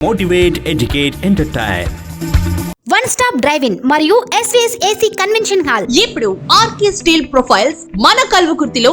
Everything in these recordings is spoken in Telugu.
Motivate, educate, entertain. One stop drive in మరియు ఎస్వీఎస్ ఏసీ కన్వెన్షన్ హాల్ ఇప్పుడు ఆర్కే స్టీల్ ప్రొఫైల్స్ మన కల్వకుర్తిలో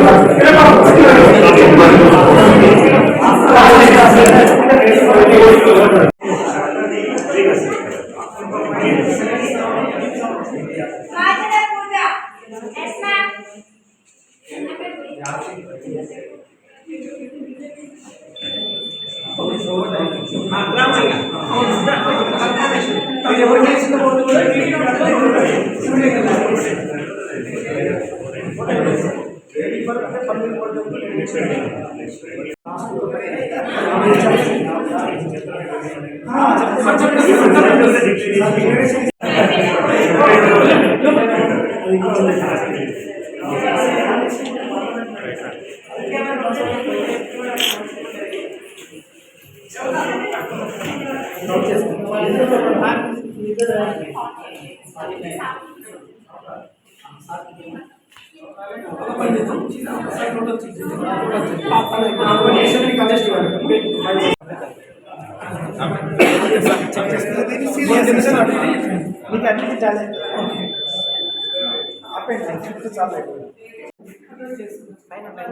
మీకు అన్ని చాలా ఆపండి చాలా పైన పైన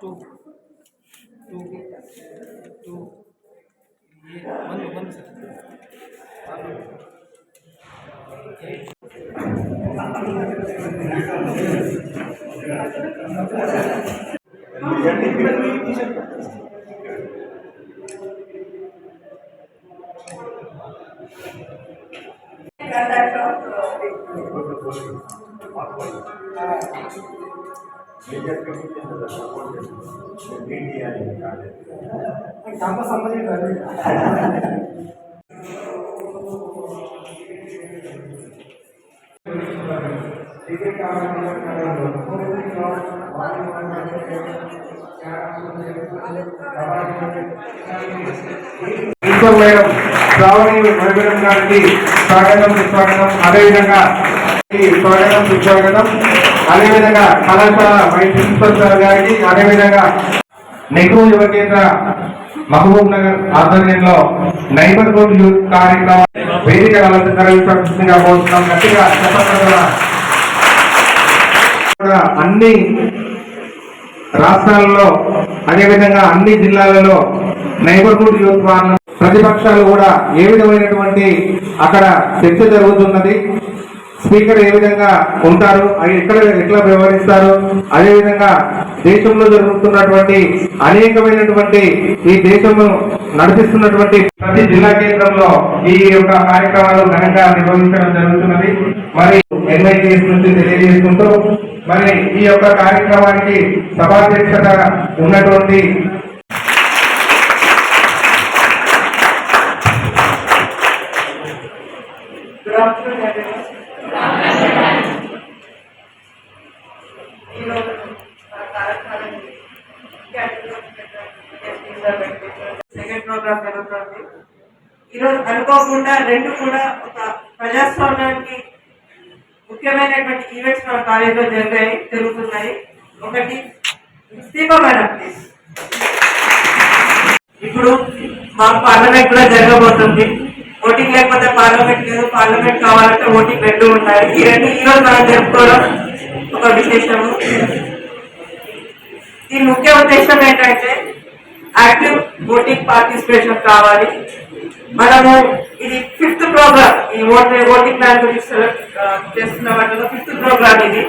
ಟು ಟು ಟು ಒಂದು ಒಂದು ಸರ್ ಟಿ ಶರ್ಟ್ క్యాంపస్ సంబంధించి ఇంకో మేడం శ్రావణి మేడం గారికి స్వాగతం సుస్వాగతం. అదేవిధంగా ఈ స్వాగతం సుస్వాగతం. అదేవిధంగా కళాశాల వైస్ ప్రిన్సిపల్ గారికి అదేవిధంగా నెహ్రూ యువ కేంద్ర మహబూబ్ నగర్ ఆధ్వర్యంలో నైబర్హుడ్ యూత్ కార్యక్రమం వేదిక అలంకరించగా కోరుతున్నాం గట్టిగా చెప్పకుండా అన్ని రాష్ట్రాలలో అదేవిధంగా అన్ని జిల్లాలలో నైబర్హుడ్ యూత్ ఫారం ప్రతిపక్షాలు కూడా ఏ విధమైనటువంటి అక్కడ చర్చ జరుగుతున్నది? స్పీకర్ ఏ విధంగా ఉంటారు? అవి ఎక్కడ ఎట్లా వ్యవహరిస్తారు? అదేవిధంగా దేశంలో జరుగుతున్నటువంటి అనేకమైనటువంటి ఈ దేశంలో నడిపిస్తున్నటువంటి ప్రతి జిల్లా కేంద్రంలో ఈ యొక్క కార్యక్రమాలు ఘనంగా నిర్వహించడం జరుగుతున్నది. మరి ఎన్ఐటీఎస్ నుంచి తెలియజేసుకుంటూ మరి ఈ యొక్క కార్యక్రమానికి సభాధ్యక్షత ఉన్నటువంటి ఈరోజు మన కార్యక్రమాన్ని సెకండ్ ప్రోగ్రామ్ జరుగుతుంది ఈరోజు అనుకోకుండా రెండు కూడా ఒక ప్రజాస్వామ్యానికి ముఖ్యమైనటువంటి ఈవెంట్స్ మన కాలేజీలో జరిగాయి జరుగుతున్నాయి. ఒకటి దీప మేడం ప్లీజ్ ఇప్పుడు మా పార్లమెంట్ కూడా జరగబోతుంది. ఓటింగ్ లేకపోతే పార్లమెంట్ లేదు. పార్లమెంట్ కావాలంటే ఓటింగ్ రెండు ఉన్నాయి ఈ రెండు ఈ రోజు మనం జరుపుకోవడం ఒక విశేషము. దీని ముఖ్య ఉద్దేశం ఏంటంటే యాక్టివ్ ఓటింగ్ పార్టిసిపేషన్ కావాలి. మనము ఇది ఫిఫ్త్ ప్రోగ్రామ్ ఈ ఓటర్ ఓటింగ్ ప్లాన్ గురించి సెలెక్ట్ చేస్తున్న వాటిలో ఫిఫ్త్ ప్రోగ్రామ్ ఇది.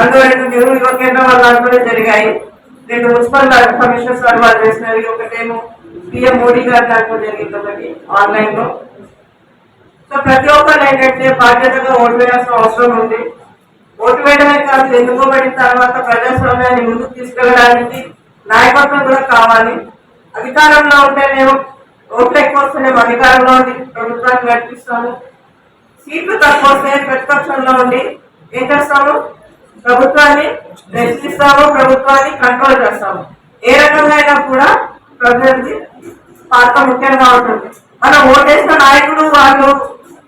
అందులో నెహ్రూ యువ కేంద్రం వాళ్ళ అనుకునే జరిగాయి. రెండు మున్సిపల్ కమిషనర్స్ గారు వాళ్ళు చేసినవి. ఒకటేమో పిఎం మోడీ గారు దాంట్లో జరిగింది ఒకటి ఆన్లైన్లో. సో ప్రతి ఒక్కరు ఏంటంటే బాధ్యతగా ఓటు వేయాల్సిన అవసరం ఉంది. ఓటు వేయడమే కాదు ఎన్నుకోబడిన తర్వాత ప్రజాస్వామ్యాన్ని ముందుకు తీసుకెళ్ళడానికి నాయకత్వం కూడా కావాలి. అధికారంలో ఉంటేనేమో ఓట్లు ఎక్కువ వస్తేనేమో అధికారంలో ఉండి ప్రభుత్వాన్ని నడిపిస్తాము సీట్లు తక్కువ వస్తే ప్రతిపక్షంలో ఉండి ఏం చేస్తాము? ప్రభుత్వాన్ని ప్రశ్నిస్తాము ప్రభుత్వాన్ని కంట్రోల్ చేస్తాము. ఏ రకంగా అయినా కూడా ప్రజలది పాత్ర ముఖ్యంగా ఉంటుంది. మనం ఓటేసిన నాయకుడు వాళ్ళు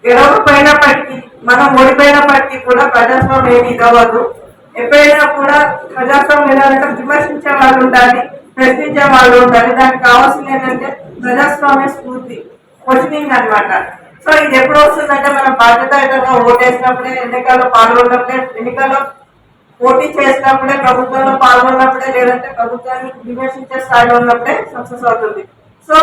గెలవకపోయినప్పటికీ మనం ఓడిపోయినప్పటికీ కూడా ప్రజాస్వామ్యం ఏమి ఇవ్వదు ఎప్పుడైనా కూడా ప్రజాస్వామ్యం ఏదంటే విమర్శించే వాళ్ళు ఉండాలి ప్రశ్నించే వాళ్ళు ఉండాలి. దానికి కావాల్సింది ఏంటంటే ప్రజాస్వామ్య స్ఫూర్తి వచ్చింది అన్నమాట సో ఇది ఎప్పుడు వస్తుందంటే మనం బాధ్యతాయుతంగా ఓటేసినప్పుడే ఎన్నికల్లో పాల్గొన్నప్పుడే ఎన్నికల్లో పోటీ చేసినప్పుడే ప్రభుత్వంలో పాల్గొన్నప్పుడే లేదంటే ప్రభుత్వాన్ని విమర్శించే స్థాయిలో ఉన్నప్పుడే సక్సెస్ అవుతుంది. సో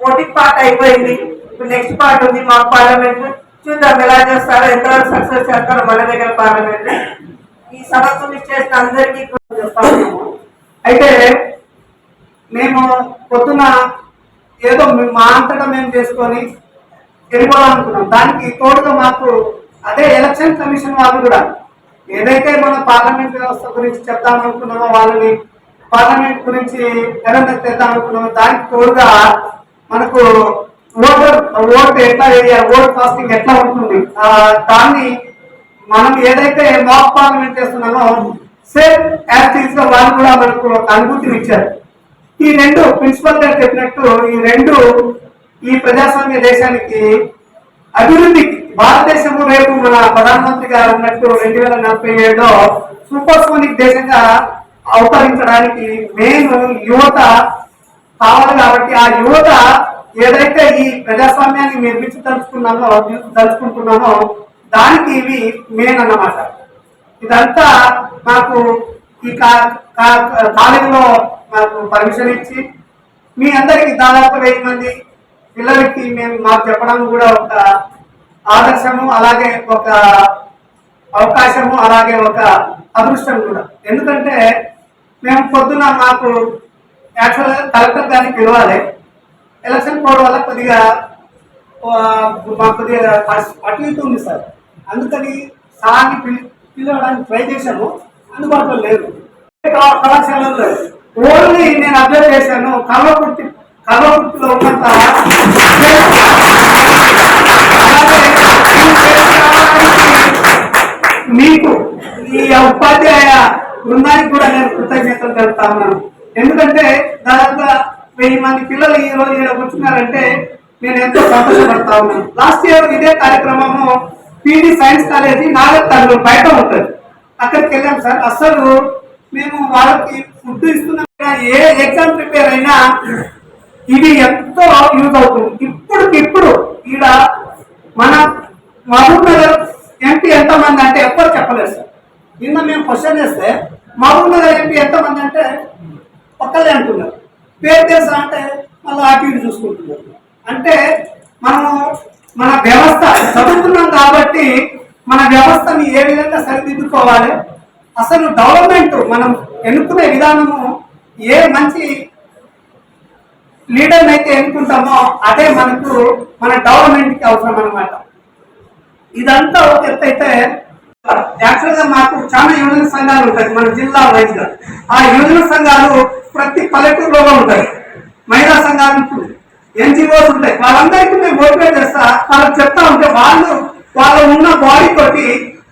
ఓటింగ్ పార్ట్ అయిపోయింది. ఇప్పుడు నెక్స్ట్ పార్ట్ ఉంది. మా పార్లమెంట్. చూద్దాం ఎలా చేస్తారో ఎంతవరకు సక్సెస్ చేస్తారో మన దగ్గర పార్లమెంట్. ఈ సభకు మిస్ చేసిన అందరికీ చెప్తాము అయితే మేము పొద్దున ఏదో మేము మా అంతటా మేము చేసుకొని వెళ్ళిపోవాలనుకున్నాం. దానికి తోడుగా మాకు అదే ఎలక్షన్ కమిషన్ వాళ్ళు కూడా ఏదైతే మన పార్లమెంట్ వ్యవస్థ గురించి చెప్తామనుకున్నామో వాళ్ళని పార్లమెంట్ గురించి పెరగ తెద్దాం అనుకున్నామో దానికి తోడుగా మనకు ఓటర్ ఓట్ ఎట్లా వేయాలి ఓట్ కాస్టింగ్ ఎట్లా ఉంటుంది దాన్ని మనం ఏదైతే మాక్ పార్లమెంట్ చేస్తున్నామో సేమ్ యాక్టివ్స్గా వాళ్ళు కూడా మనకు ఒక అనుభూతిని ఇచ్చారు. ఈ రెండు ప్రిన్సిపల్ గారు చెప్పినట్టు ఈ రెండు ఈ ప్రజాస్వామ్య దేశానికి అభివృద్ధికి భారతదేశము రేపు మన ప్రధానమంత్రి గారు ఉన్నట్టు రెండు వేల నలభై ఏడులో సూపర్ సోనిక్ దేశంగా అవతరించడానికి మెయిన్ యువత కావాలి కాబట్టి ఆ యువత ఏదైతే ఈ ప్రజాస్వామ్యాన్ని నిర్మించదలుచుకున్నామో తలుచుకుంటున్నామో దానికి ఇవి మెయిన్ అన్నమాట. ఇదంతా మాకు ఈ కాలేజీలో మాకు పర్మిషన్ ఇచ్చి మీ అందరికీ దాదాపు వెయ్యి మంది పిల్లలకి మేము మాకు చెప్పడం కూడా ఒక ఆదర్శము అలాగే ఒక అవకాశము అలాగే ఒక అదృష్టం కూడా. ఎందుకంటే మేము పొద్దున మాకు యాక్చువల్గా కలెక్టర్ గారిని పిలవాలి. ఎలక్షన్ కోడ్ వల్ల కొద్దిగా ఆ, మాకు కొద్దిగా అటు ఇటు ఉంది సార్. అందుకని సార్ని పిలి పిలవడానికి ట్రై చేశాము. అందుబాటులో లేదు. కళాశాలలో లేదు. ఓన్లీ నేను అబ్జర్వ్ చేశాను కల్వకుర్తి కల్వకుర్తిలో ఉన్నంత మీకు ఈ ఉపాధ్యాయ బృందానికి కూడా నేను కృతజ్ఞతలు తెలుపుతా ఉన్నాను. ఎందుకంటే దాదాపుగా వెయ్యి మంది పిల్లలు ఈ రోజు ఇక్కడ కూర్చున్నారంటే నేను ఎంతో సంతోషపడతా ఉన్నాను. లాస్ట్ ఇయర్ ఇదే కార్యక్రమము పీడి సైన్స్ కాలేజీ నాగర్ బయట ఉంటుంది. అక్కడికి వెళ్ళాం సార్. అసలు మేము వాళ్ళకి ఫుడ్ ఇస్తున్నాం ఏ ఎగ్జామ్ ప్రిపేర్ అయినా ఇది ఎంతో యూజ్ అవుతుంది. ఇప్పుడు ఇప్పుడు ఈడ మన మహబూబ్ నగర్ ఎంపీ ఎంతమంది అంటే ఎవ్వరు చెప్పలేదు సార్. నిన్న మేము క్వశ్చన్ చేస్తే మహబూబ్ నగర్ ఎంపీ ఎంతమంది అంటే ఒక్కలే అంటున్నారు. పేరు తెలుసా అంటే మళ్ళీ ఆటివి చూసుకుంటున్నారు. అంటే మనము మన వ్యవస్థ చదువుతున్నాం కాబట్టి మన వ్యవస్థని ఏ విధంగా సరిదిద్దుకోవాలి? అసలు డెవలప్మెంట్ మనం ఎన్నుకునే విధానము ఏ మంచి లీడర్ అయితే ఎన్నుకుంటామో అదే మనకు మన డెవలప్మెంట్కి అవసరం అనమాట ఇదంతా ఒక ఎత్తు అయితే యాక్చువల్గా మాకు చాలా యువజన సంఘాలు ఉంటాయి మన జిల్లా వైజ్గా. ఆ యువజన సంఘాలు ప్రతి పల్లెటూరులో ఉంటాయి. మహిళా సంఘాలు ఎన్జిఓస్ ఉంటాయి. వాళ్ళందరికీ మేము మోటివేట్ చేస్తా వాళ్ళకి చెప్తా ఉంటే వాళ్ళు వాళ్ళు ఉన్న బాడీ తోటి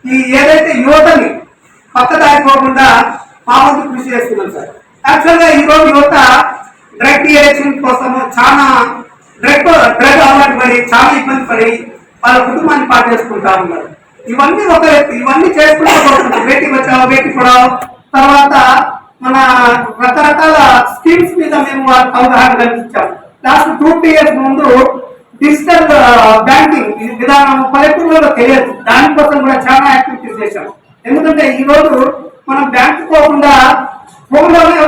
ఈ ఏదైతే యువతని పక్క పోకుండా మా వంతు కృషి చేస్తున్నాం సార్. యాక్చువల్గా ఈరోజు ఈ రోజు యువత డ్రగ్ ఎడిక్షన్ కోసము చాలా డ్రగ్ డ్రగ్ అలవాటు పడి చాలా ఇబ్బంది పడి వాళ్ళ కుటుంబాన్ని పాటు చేసుకుంటా ఉన్నారు. ఇవన్నీ ఒక ఇవన్నీ చేసుకుంటూ పోతున్నాం. బేటీ బచావో బేటీ పడావో తర్వాత మన రకరకాల స్కీమ్స్ మీద మేము వాళ్ళకి అవగాహన కల్పించాం. లాస్ట్ టూ త్రీ ఇయర్స్ ముందు డిజిటల్ బ్యాంకింగ్ విధానం పల్లెటూరులో తెలియదు. దానికోసం కూడా చాలా యాక్టివిటీస్ చేశాం. ఎందుకంటే ఈ రోజు మనం బ్యాంక్ పోకుండా ఫోన్లోనే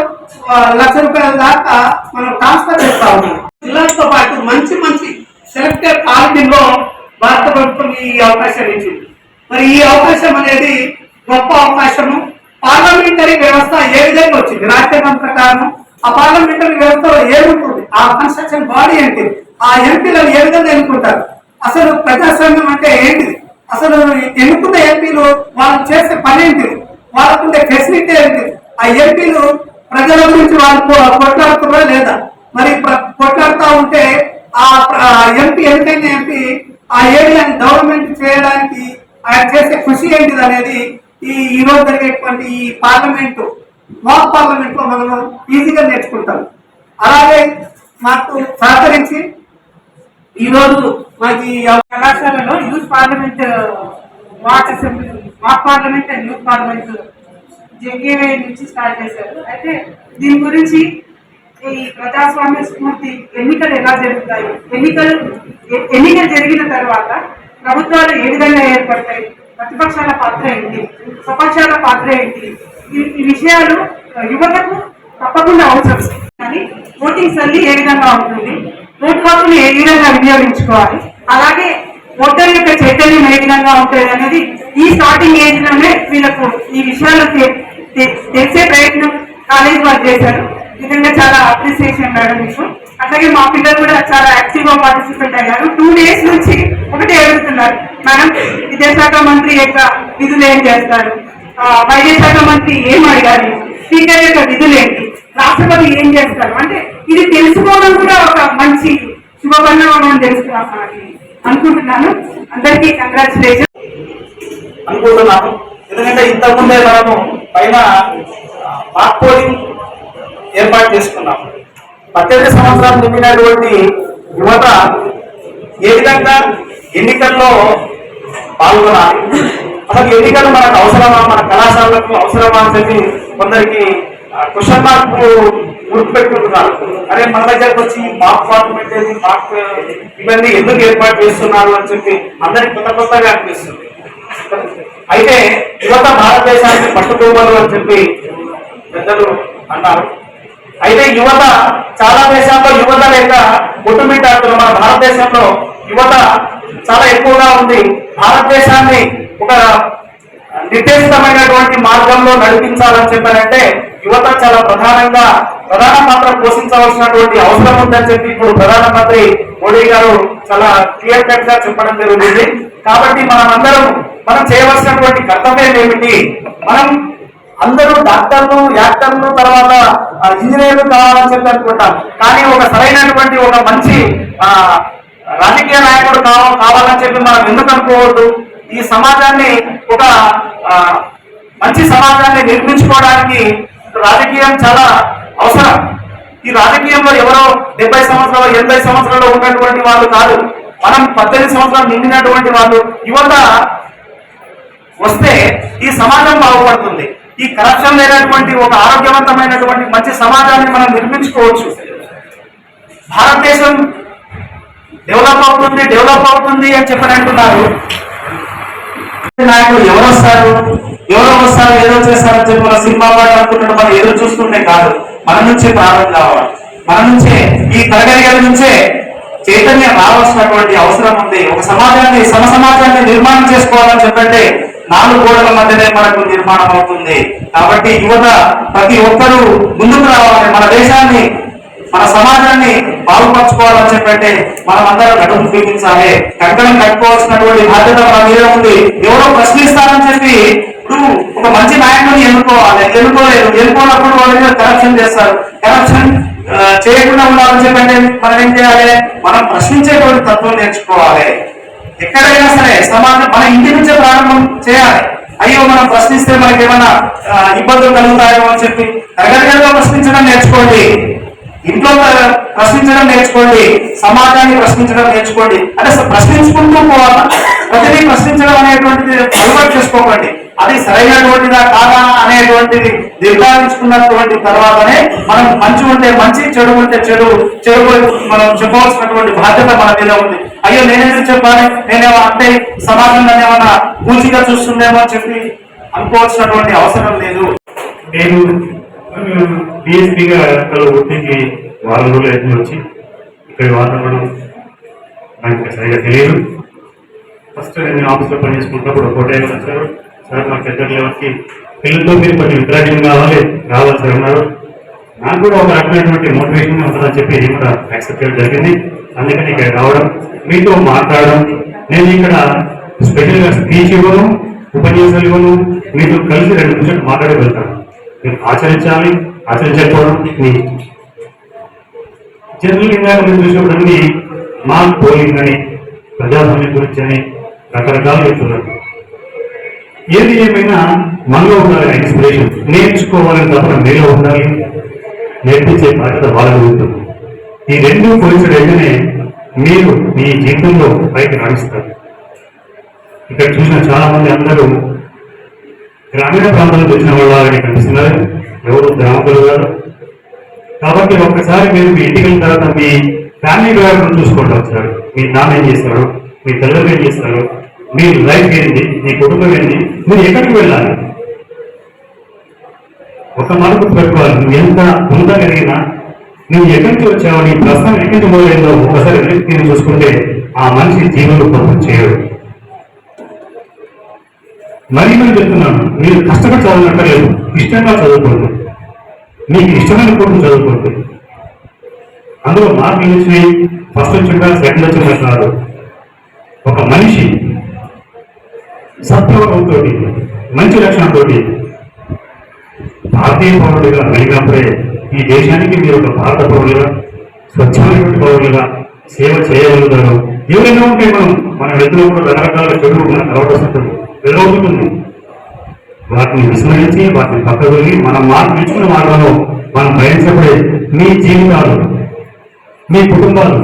లక్ష రూపాయల దాకా మనం ట్రాన్స్ఫర్ చేస్తా ఉన్నాం. జిల్లాతో పాటు మంచి మంచి సెలెక్టెడ్ కాలనీలో భారత ప్రభుత్వం ఈ అవకాశం ఇచ్చింది మరి ఈ అవకాశం అనేది గొప్ప అవకాశము. పార్లమెంటరీ వ్యవస్థ ఏ విధంగా వచ్చింది? రాజ్యాంగం ప్రకారం ఆ పార్లమెంటరీ వ్యవస్థలో ఏముంటుంది? ఆ కన్స్ట్రక్షన్ బాడీ ఏంటి ఆ ఎంపీలను ఏ విధంగా ఎన్నుకుంటారు? అసలు ప్రజాస్వామ్యం అంటే ఏంటిది? అసలు ఎన్నుకున్న ఎంపీలు వాళ్ళు చేసే పని ఏంటిది వాళ్ళకుండే ఫెసిలిటీ ఏంటి? ఆ ఎంపీలు ప్రజల గురించి వాళ్ళు కొ- కొట్లాడుతున్నారా లేదా? మరి కొట్లాడుతూ ఉంటే ఆ ఎంపీ ఎంతైనా ఎంపీ ఆ ఏరియాని డెవలప్మెంట్ చేయడానికి ఆయన చేసే కృషి ఏంటిది అనేది ఈ ఈరోజు జరిగేటువంటి ఈ పార్లమెంటు మాక్ పార్లమెంట్లో మనము ఈజీగా నేర్చుకుంటాం. అలాగే మాకు సహకరించి ఈరోజు మాకు కళాశాలలో youth parliament walk assembly walk parliament and youth parliament JKY నుంచి స్టార్ట్ చేశారు. అయితే దీని గురించి ఈ ప్రజాస్వామ్య స్ఫూర్తి ఎన్నికలు ఎలా జరుగుతాయి? ఎన్నికలు ఎన్నికలు జరిగిన తర్వాత ప్రభుత్వాలు ఏ విధంగా ఏర్పడతాయి? ప్రతిపక్షాల పాత్ర ఏంటి? స్వపక్షాల పాత్ర ఏంటి? ఈ ఈ విషయాలు యువతకు తప్పకుండా అవసరం. కానీ ఓటింగ్ సల్లి ఏ విధంగా ఉంటుంది? ఓటు హక్కుని ఏ విధంగా వినియోగించుకోవాలి? అలాగే ఓటర్ యొక్క చైతన్యం ఏ విధంగా ఉంటుంది అనేది ఈ స్టార్టింగ్ ఏజ్లోనే వీళ్ళకు ఈ విషయాలు తె- తెలిసే ప్రయత్నం కాలేజ్ వాళ్ళు చేశారు. నిజంగా చాలా అప్రిసియేషన్ మేడం విషయం అట్లాగే మా పిల్లలు కూడా చాలా యాక్టివ్గా పార్టిసిపేట్ అయ్యారు. టూ డేస్ నుంచి ఒకటి ఎదుగుతున్నారు మేడం విద్యాశాఖ మంత్రి యొక్క విధులు ఏం చేస్తారు? వైద్య శాఖ మంత్రి ఏం అడిగారు? స్పీకర్ యొక్క విధులు ఏంటి? రాష్ట్రపతి ఏం చేస్తారు? అంటే ఇది తెలుసుకోవడం కూడా ఒక మంచి శుభపరిణామం అని తెలుసుకోవాలని అనుకుంటున్నాను. అందరికీ కంగ్రాచులేషన్ అనుకుంటున్నాను. ఎందుకంటే ఇంతకుముందే మనము పైన మాక్ పోలింగ్ ఏర్పాటు చేసుకున్నాం. పద్దెనిమిది సంవత్సరాలు నింపినటువంటి యువత ఏ విధంగా ఎన్నికల్లో పాల్గొనాలి? అసలు ఎన్నికలు మనకు అవసరమా? మన కళాశాలకు అవసరమా అని చెప్పి కొందరికి క్వశ్చన్ మార్క్ గుర్తుపెట్టుకుంటున్నారు. అరే మన దగ్గరకు వచ్చి మాక్ పార్లమెంట్ ఏది మాక్ ఇవన్నీ ఎందుకు ఏర్పాటు చేస్తున్నారు అని చెప్పి అందరికి కొత్త కొత్తగా అనిపిస్తుంది. అయితే యువత భారతదేశానికి పట్టుకోవాలి అని చెప్పి పెద్దలు అన్నారు. అయితే యువత చాలా దేశాల్లో యువత లేక కొట్టుమిట్టాడుతున్నారు మన భారతదేశంలో యువత చాలా ఎక్కువగా ఉంది. భారతదేశాన్ని ఒక నిర్దేశితమైనటువంటి మార్గంలో నడిపించాలని చెప్పారంటే యువత చాలా ప్రధానంగా ప్రధాన పాత్ర పోషించవలసినటువంటి అవసరం ఉందని చెప్పి ఇప్పుడు ప్రధానమంత్రి మోడీ గారు చాలా క్లియర్ కట్గా చెప్పడం జరుగుతుంది. కాబట్టి మనం అందరం మనం చేయవలసినటువంటి కర్తవ్యం ఏమిటి? మనం అందరూ డాక్టర్లు యాక్టర్లు తర్వాత ఇంజనీర్లు కావాలని చెప్పి అనుకుంటాం. కానీ ఒక సరైనటువంటి ఒక మంచి ఆ, రాజకీయ నాయకుడు కావ కావాలని చెప్పి మనం ఎందుకు అనుకోవద్దు? ఈ సమాజాన్ని ఒక ఆ, మంచి సమాజాన్ని నిర్మించుకోవడానికి రాజకీయం చాలా అవసరం. ఈ రాజకీయంలో ఎవరో డెబ్బై సంవత్సరాలు ఎనభై సంవత్సరాలు ఉన్నటువంటి వాళ్ళు కాదు. మనం పద్దెనిమిది సంవత్సరాలు నిండినటువంటి వాళ్ళు. యువత వస్తే ఈ సమాజం బాగుపడుతుంది. ఈ కరప్షన్ లేనటువంటి ఒక ఆరోగ్యవంతమైనటువంటి మంచి సమాజాన్ని మనం నిర్మించుకోవచ్చు. భారతదేశం డెవలప్ అవుతుంది డెవలప్ అవుతుంది అని చెప్పని అంటున్నారు. నాయకులు ఎవరు వస్తారు? ఎవరో వస్తారు ఏదో చేస్తారని చెప్పి మన సినిమా పాట అనుకుంటున్నాం మనం ఎదురు చూస్తుంటే కాదు. మన నుంచే ప్రారంభం కావాలి. మన నుంచే ఈ తరగతి గది నుంచే చైతన్యం రావాల్సినటువంటి అవసరం ఉంది. ఒక సమాజాన్ని సమ సమాజాన్ని నిర్మాణం చేసుకోవాలని చెప్పంటే నాలుగు గోడల మధ్యనే మనకు నిర్మాణం అవుతుంది. కాబట్టి యువత ప్రతి ఒక్కరూ ముందుకు రావాలి. మన దేశాన్ని మన సమాజాన్ని బాగుపరచుకోవాలని చెప్పంటే మనం అందరం నడుము చూపించాలి. కంకణం కట్టుకోవాల్సినటువంటి బాధ్యత మన మీద ఉంది. ఎవరో ప్రశ్నిస్తారని చెప్పి నువ్వు ఒక మంచి నాయకుడిని ఎన్నుకోవాలి. ఎన్నుకోలేదు. ఎన్నుకోనప్పుడు వాళ్ళ మీద కరప్షన్ చేస్తారు. కరప్షన్ చేయకుండా ఉండాలని చెప్పంటే మనం ఏం చేయాలి? మనం ప్రశ్నించేటువంటి తత్వం నేర్చుకోవాలి. ఎక్కడైనా సరే సమాజం మన ఇంటి నుంచే ప్రారంభం చేయాలి. అయ్యో మనం ప్రశ్నిస్తే మనకి ఏమైనా ఇబ్బందులు కలుగుతాయో అని చెప్పి తరగతి గదిలో ప్రశ్నించడం నేర్చుకోండి. ఇంట్లో ప్రశ్నించడం నేర్చుకోండి. సమాజాన్ని ప్రశ్నించడం నేర్చుకోండి. అంటే అసలు ప్రశ్నించుకుంటూ పోవాలి? ప్రతిదీ ప్రశ్నించడం అనేటువంటిది అలవాటు చేసుకోకండి. అది సరైనటువంటిదా కాదా అనేటువంటిది నిర్ధారించుకున్నటువంటి తర్వాతనే మనం మంచి ఉంటే మంచి చెడు ఉంటే చెడు చెడు మనం చెప్పవలసినటువంటి బాధ్యత మన మీద ఉంది. అయ్యో నేనేదో చెప్పాలి? నేనేమో అంటే సమాజంలో ఏమన్నా పూచిగా చూస్తుందేమో అని చెప్పి అనుకోవాల్సినటువంటి అవసరం లేదు. నేను డిఎస్పీగా కల వృత్తికి వారం రోజులు ఎదురు వచ్చి ఇక్కడ వాతావరణం నాకు సరిగా తెలియదు. ఫస్ట్ నేను ఆఫీస్లో పనిచేసుకుంటున్నప్పుడు ఒక టైం వచ్చారు. మా పెద్ద లెవెల్కి పిల్లలతో మీరు కొంచెం ఇంటరాక్షన్ కావాలి రావాల్సి ఉన్నారు. నాకు కూడా ఒక రకమైనటువంటి మోటివేషన్ ఉంటుందని చెప్పి నేను కూడా యాక్సెప్ట్ చేయడం జరిగింది. అందుకని ఇక్కడ రావడం మీతో మాట్లాడడం నేను ఇక్కడ స్పెషల్గా స్పీచ్ ఇవ్వను ఉపన్యాసాలు ఇవ్వను మీతో కలిసి రెండు నిమిషాలు మాట్లాడి వెళ్తాను మీరు ఆచరించాలి ఆచరించకపోవడం మీ జనరల్ ఇందాక మీరు చూసినప్పుడు అన్ని మా పోలింగ్ అని ప్రజాస్వామ్యం గురించి అని రకరకాలు చెప్తున్నారు. ఏది ఏమైనా మనలో ఉండాలి ఇన్స్పిరేషన్ నేర్చుకోవాలని తప్పన మీలో ఉండాలి. నేర్పించే బాధ్యత వాళ్ళకి ఉంటుంది ఈ రెండు కోయిన్సిడ్ మీరు మీ జీవితంలో పైకి రాణిస్తారు. ఇక్కడ చూసిన చాలా మంది అందరూ గ్రామీణ ప్రాంతాలకు వచ్చిన వాళ్ళని కనిపిస్తున్నారు. ఎవరు గ్రామకులు గారు కాబట్టి ఒక్కసారి మీరు మీ ఇంటికి వెళ్ళిన తర్వాత మీ ఫ్యామిలీ బ్యాక్గ్రౌండ్ చూసుకుంటూ వచ్చారు. మీ నాన్న ఏం చేస్తారు మీ తల్లిదండ్రులు ఏం చేస్తారు? మీ లైఫ్ ఏంటి మీ కుటుంబం ఏంటి మీరు ఎక్కడికి వెళ్ళాలి? ఒక మార్పు పెట్టుకోవాలి. నువ్వు ఎంత పొందగలిగినా నువ్వు ఎక్కడికి వచ్చావు నీ ప్రస్తుతం ఎక్కడికి నుంచి మొదలైందో ఒకసారి వెనక్కి చూసుకుంటే ఆ మనిషి జీవన చేయడు. మరీ నేను చెప్తున్నాను మీరు కష్టపడి చదవనక్కర్లేదు. ఇష్టంగా చదువుకోండి. మీకు ఇష్టమైన కోర్టు చదువుకోండి. అందులో మార్కులు వచ్చినాయి ఫస్ట్ వచ్చిన సెకండ్ వచ్చిన కాదు. ఒక మనిషి సత్వగుణంతో మంచి లక్షణంతో భారతీయ పౌరులుగా కలిగినప్పుడే ఈ దేశానికి మీరు ఒక భారత పౌరులుగా స్వచ్ఛమైనటువంటి పౌరులుగా సేవ చేయగలుగుతారు. ఎవరైనా ఉంటే మనం మన వెళ్తున్నప్పుడు రకరకాల చెడు మన కలవటం ఎదురవుతుంది వాటిని విస్మరించి వాటిని పక్కకు వెళ్ళి మనం మార్పు తెచ్చుకున్న మార్గంలో మనం భయించబడే మీ జీవితాలు మీ కుటుంబాలు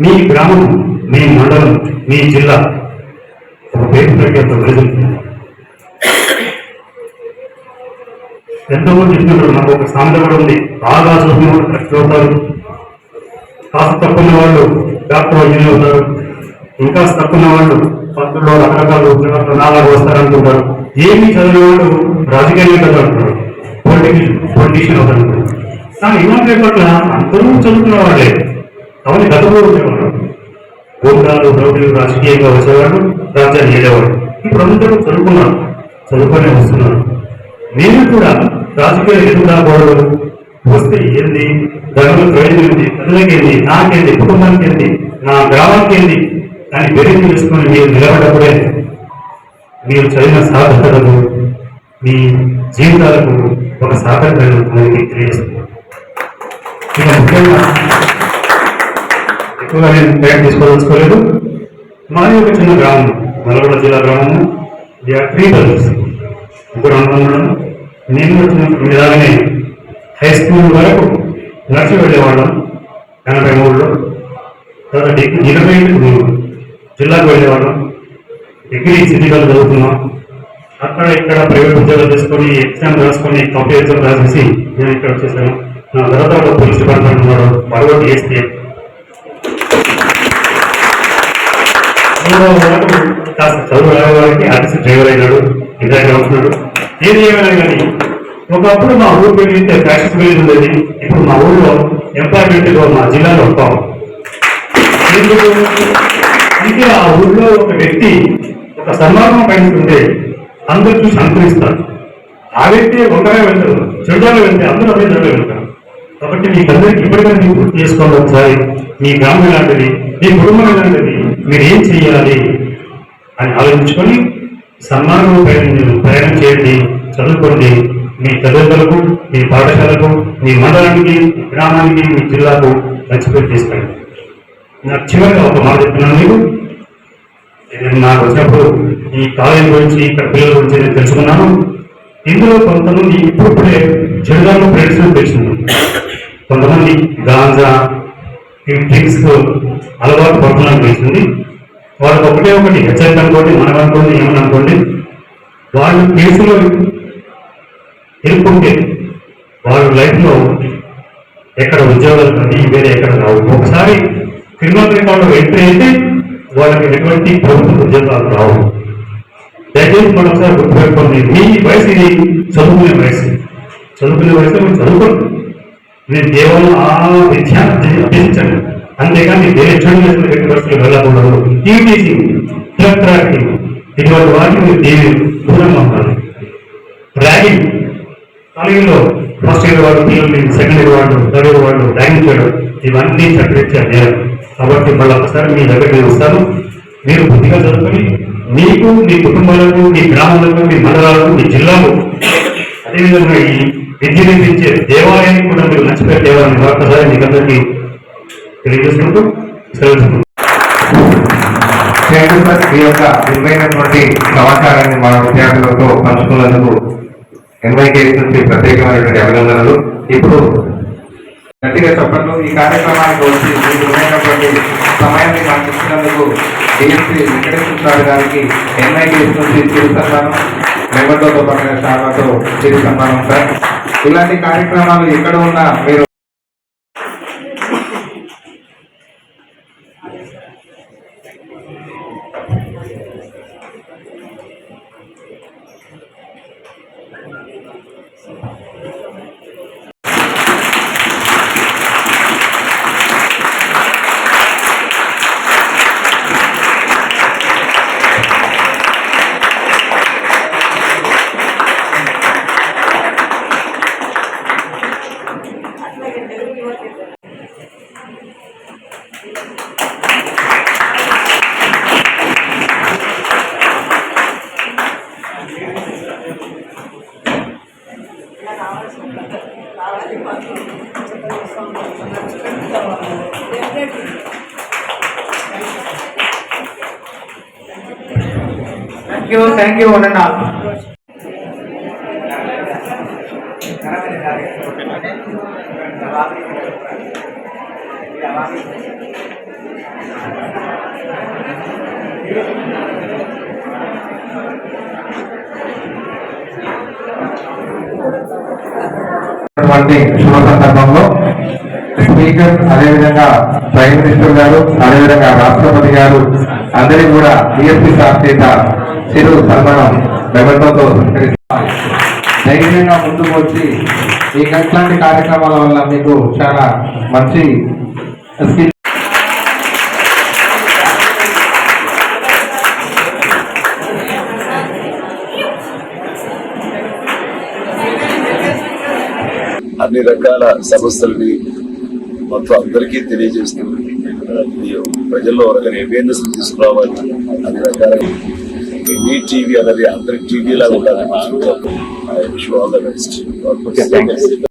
మీ గ్రామం మీ మండలం మీ జిల్లా ఒక పేరు ఎంతో చెప్తున్నారు నాకు ఒక సామెత కూడా ఉంది. బాగా చదివిన వాళ్ళు కరెక్ట్ అవుతారు కాస్త తప్పున్న వాళ్ళు డాక్టర్ ఇంజనీర్ అవుతారు. ఇంకా తప్పున్న వాళ్ళు పంతుల్లో రకరకాల ఉద్యోగాలు నాలుగు వస్తారనుకుంటారు ఏమి చదివిన వాళ్ళు రాజకీయాలు చదువుతారు పొలిటికల్ పొలిటీషియన్ అవుతారు కానీ ఇలాంటి పట్ల అందరూ చదువుకున్న వాళ్ళే. అవన్నీ గతంలో ఉండేవాళ్ళు గోపురాలు రౌడీలు రాజకీయంగా వచ్చేవాడు రాజ్యాన్ని ఏడేవాడు ఇప్పుడు అందరూ చదువుకున్నారు చదువుకొని వస్తున్నారు. నేను కూడా రాజకీయాలు ఎందుకు రాకూడదు? వస్తే ఏంది? దానివల్ల ప్రయోజనం ఏంది? నాకేంది? కుటుంబానికి ఏంది నా గ్రామానికి ఏంది అని బెదిరి చేసుకొని మీరు నిలబడ్డప్పుడే మీరు చదివిన సాధనలు మీ జీవితాలకు ఒక సాధన మనకి తెలియజేస్తుంది ఇక ముఖ్యంగా ఎక్కువగా నేను పేరు తీసుకోదలుచుకోలేదు. మాది ఒక చిన్న గ్రామం నల్గొండ జిల్లా గ్రామము త్రీ బ్రదర్స్ ముగ్గురు అనుకున్నాను నేను వచ్చినప్పుడు మీలాగనే హై స్కూల్ వరకు నడిచి వెళ్ళేవాళ్ళం. ఎనభై మూడులో. తర్వాత డిగ్రీ ఇరవై మూడు జిల్లాకు వెళ్ళేవాళ్ళం. డిగ్రీ సిటీలో చదువుకున్నాం. అక్కడ ఇక్కడ ప్రైవేట్ ఉద్యోగాలు తీసుకొని ఎగ్జామ్ రాసుకొని కంప్యూటర్ రాసేసి నేను ఇక్కడ వచ్చేసాను. నా తర్వాత పోలీస్ డిపార్ట్మెంట్ ఉన్నాడు మరొకటి ఎస్పీ కాస్త చదువు ఆర్టీసీ డ్రైవర్ అయినాడు ఇందాక అవుతున్నాడు ఏది ఏమైనా కానీ ఒకప్పుడు మా ఊరు పెరిగితే ఫ్యాక్టరీ పెరిగి ఉండేది ఇప్పుడు మా ఊళ్ళో ఎంప్లాయ్మెంట్ మా జిల్లాలో ఉంటాం ఎందుకు? ఆ ఊళ్ళో ఒక వ్యక్తి ఒక సన్మానం పయనిస్తుంటే అందరూ చూసి అనుకరిస్తారు ఆ వ్యక్తి ఒకరే వెళ్తారు చెడుదాలో వెళ్తే అందరూ అదే దారిలో వెళ్తారు కాబట్టి మీకు ఇప్పటికైనా మీరు గుర్తు చేసుకోండి ఒకసారి మీ గ్రామం ఎలాంటిది మీ కుటుంబం ఎలాంటిది మీరు ఏం చేయాలి అని ఆలోచించుకొని సన్మానం ప్రయాణం ప్రయాణం చేయండి చదువుకోండి. మీ తల్లిదండ్రులకు మీ పాఠశాలకు మీ మండలానికి మీ గ్రామానికి మీ జిల్లాకు మంచి పేరు తీసుకెళ్ళండి నాకు చివరిగా ఒక మాట చెప్తున్నాను మీకు. నేను నాకు వచ్చినప్పుడు ఈ కాలేజీ గురించి ఇక్కడ పిల్లల గురించి నేను తెలుసుకున్నాను. ఇందులో కొంతమంది ఇప్పుడిప్పుడే చెడుదారులు ప్రేక్షకులు తెలుసుకున్నాను కొంతమంది గాంజా ఈ డ్రింక్స్ అలవాటు పడుతున్నారని తెలిసింది వాళ్ళకి ఒకటే ఒకటి హెచ్చరిక అనుకోండి మనం అనుకోండి ఏమని అనుకోండి. వాళ్ళు కేసులో ఇరుక్కుంటే వాళ్ళ లైఫ్లో ఎక్కడ ఉద్యోగాలు కానీ వేరే ఎక్కడ రావు. ఒకసారి క్రిమినల్ రికార్డు ఎంట్రీ అయితే వాళ్ళకి ఎటువంటి ప్రభుత్వ ఉద్యోగాలు రావు. దయచేసి మనం ఒకసారి గుర్తుపెట్టుకోండి. మీ వయసు ఇది చదువుకునే వయసు. చదువుకునే వయసు మీరు చదువుకోండి. నేను కేవలం ఆ విద్యార్థి అభ్యసించండి అంతేకాని వేరే చెడు వెళ్ళకూడదు టీటీసీ డ్రగ్ ట్రాకింగ్ ఇటువంటి వాటిని మీరు దేని దూరం ఉండాలి? ర్యాగింగ్. కాలేజీలో ఫస్ట్ ఇయర్ వాళ్ళు పిల్లల్ని సెకండ్ ఇయర్ వాళ్ళు థర్డ్ ఇయర్ వాళ్ళు ర్యాగింగ్ చేయడం ఇవన్నీ చక్కరించారు నేరం. కాబట్టి మళ్ళీ ఒకసారి మీ దగ్గర నేను వస్తాను. మీరు బుద్ధిగా చదువుకొని మీకు మీ కుటుంబాలకు మీ గ్రామాలకు మీ మండలాలకు మీ జిల్లాకు అదేవిధంగా ఈ విద్య నిర్మించే కూడా మీరు నచ్చిపోయే దేవాలయం ఒక్కసారి మీకు అందరికీ తెలియజేసుకుంటూ సెలవు ఈ యొక్క విలువైనటువంటి సమాచారాన్ని మన విద్యార్థులతో పంచుకున్నందుకు ఎన్వైకేఎస్ నుంచి ప్రత్యేకమైనటువంటి అభినందనలు. ఇప్పుడు గట్టిగా చెప్పండి. ఈ కార్యక్రమానికి వచ్చి మీ విలువైనటువంటి సమయాన్ని మాకు ఇచ్చినందుకు డిఎస్పీ వెంకటేశ్వర సార్ గారికి ఎన్ఐకేఎస్ నుంచి చిరు సన్మానం మెంబర్తో పాటుగా శాఖతో చిరు సన్మానం సార్ ఇలాంటి కార్యక్రమాలు ఎక్కడ ఉన్నా మీరు thank you thank you one And శుభ సందర్భంలో స్పీకర్ అదేవిధంగా ప్రైమ్ మినిస్టర్ గారు అదేవిధంగా రాష్ట్రపతి గారు అందరి కూడా బిఎస్పీ సార్ చేత చిరు సన్మానం మెమోతో ధైర్యంగా ముందుకు వచ్చి ఈ ఇట్లాంటి కార్యక్రమాల వల్ల మీకు చాలా మంచి స్కిల్ అన్ని రకాల సమస్యలని మొత్తం అందరికీ తెలియజేస్తూ ప్రజల్లో ఒక అవేర్నెస్ తీసుకురావాలి అన్ని రకాల మీ టీవీ అనేది అందరికి టీవీ లాగా ఉండాలి. All the best.